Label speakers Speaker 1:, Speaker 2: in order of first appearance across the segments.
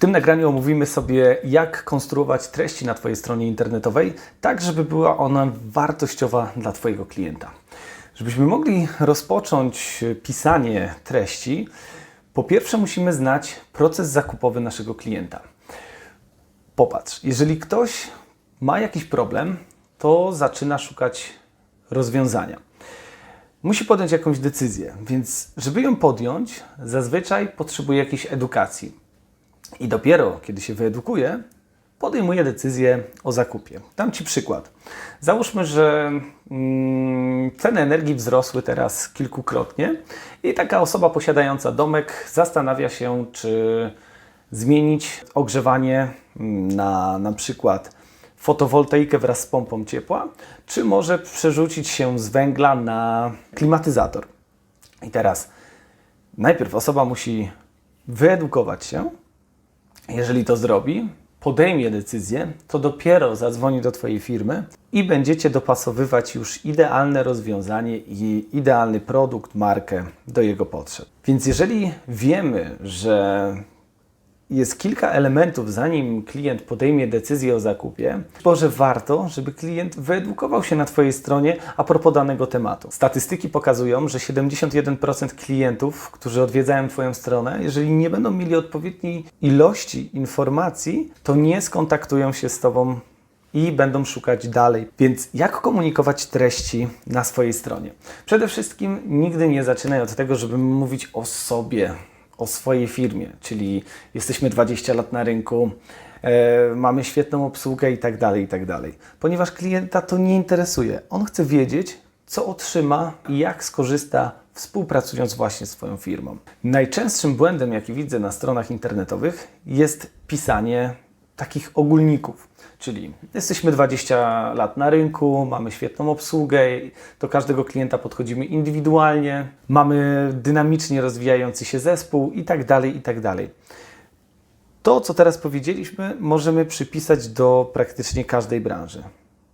Speaker 1: tym nagraniu omówimy sobie, jak konstruować treści na Twojej stronie internetowej, tak żeby była ona wartościowa dla Twojego klienta. Żebyśmy mogli rozpocząć pisanie treści, po pierwsze musimy znać proces zakupowy naszego klienta. Popatrz, jeżeli ktoś ma jakiś problem, to zaczyna szukać rozwiązania. Musi podjąć jakąś decyzję, więc żeby ją podjąć, zazwyczaj potrzebuje jakiejś edukacji. I dopiero kiedy się wyedukuje, podejmuje decyzję o zakupie. Dam Ci przykład. Załóżmy, że mm, ceny energii wzrosły teraz kilkukrotnie i taka osoba posiadająca domek zastanawia się, czy zmienić ogrzewanie mm, na na przykład fotowoltaikę wraz z pompą ciepła, czy może przerzucić się z węgla na klimatyzator. I teraz najpierw osoba musi wyedukować się. Jeżeli to zrobi, podejmie decyzję, to dopiero zadzwoni do Twojej firmy i będziecie dopasowywać już idealne rozwiązanie i idealny produkt, markę do jego potrzeb. Więc jeżeli wiemy, że jest kilka elementów, zanim klient podejmie decyzję o zakupie, może warto, żeby klient wyedukował się na Twojej stronie a propos danego tematu. Statystyki pokazują, że 71% klientów, którzy odwiedzają Twoją stronę, jeżeli nie będą mieli odpowiedniej ilości informacji, to nie skontaktują się z Tobą i będą szukać dalej. Więc jak komunikować treści na swojej stronie? Przede wszystkim nigdy nie zaczynaj od tego, żeby mówić o sobie, o swojej firmie, czyli jesteśmy 20 lat na rynku, e, mamy świetną obsługę i tak dalej, i tak dalej. Ponieważ klienta to nie interesuje. On chce wiedzieć, co otrzyma i jak skorzysta współpracując właśnie z swoją firmą. Najczęstszym błędem, jaki widzę na stronach internetowych, jest pisanie takich ogólników. Czyli jesteśmy 20 lat na rynku, mamy świetną obsługę, do każdego klienta podchodzimy indywidualnie, mamy dynamicznie rozwijający się zespół i tak dalej, i tak dalej. To, co teraz powiedzieliśmy, możemy przypisać do praktycznie każdej branży.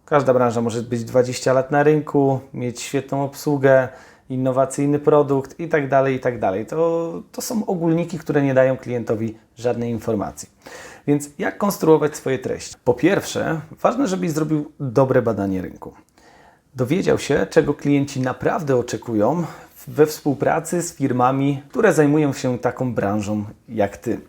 Speaker 1: Każda branża może być 20 lat na rynku, mieć świetną obsługę, innowacyjny produkt i tak dalej, i tak dalej. To, to są ogólniki, które nie dają klientowi żadnej informacji. Więc jak konstruować swoje treści? Po pierwsze, ważne, żebyś zrobił dobre badanie rynku. Dowiedział się, czego klienci naprawdę oczekują we współpracy z firmami, które zajmują się taką branżą jak ty.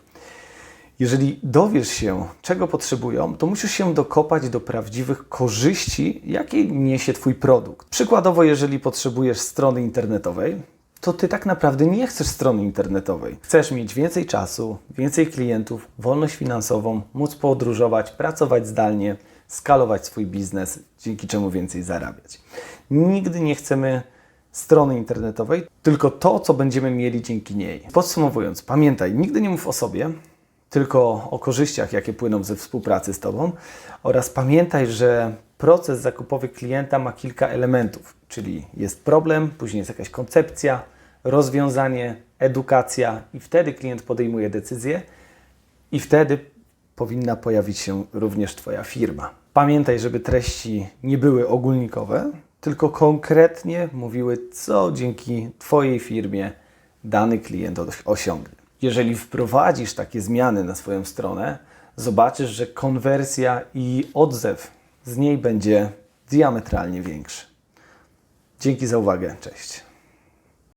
Speaker 1: Jeżeli dowiesz się, czego potrzebują, to musisz się dokopać do prawdziwych korzyści, jakie niesie Twój produkt. Przykładowo, jeżeli potrzebujesz strony internetowej, to Ty tak naprawdę nie chcesz strony internetowej. Chcesz mieć więcej czasu, więcej klientów, wolność finansową, móc podróżować, pracować zdalnie, skalować swój biznes, dzięki czemu więcej zarabiać. Nigdy nie chcemy strony internetowej, tylko to, co będziemy mieli dzięki niej. Podsumowując, pamiętaj, nigdy nie mów o sobie, tylko o korzyściach, jakie płyną ze współpracy z Tobą oraz pamiętaj, że proces zakupowy klienta ma kilka elementów, czyli jest problem, później jest jakaś koncepcja, rozwiązanie, edukacja i wtedy klient podejmuje decyzję i wtedy powinna pojawić się również Twoja firma. Pamiętaj, żeby treści nie były ogólnikowe, tylko konkretnie mówiły, co dzięki Twojej firmie dany klient osiągnie. Jeżeli wprowadzisz takie zmiany na swoją stronę, zobaczysz, że konwersja i odzew z niej będzie diametralnie większy. Dzięki za uwagę. Cześć.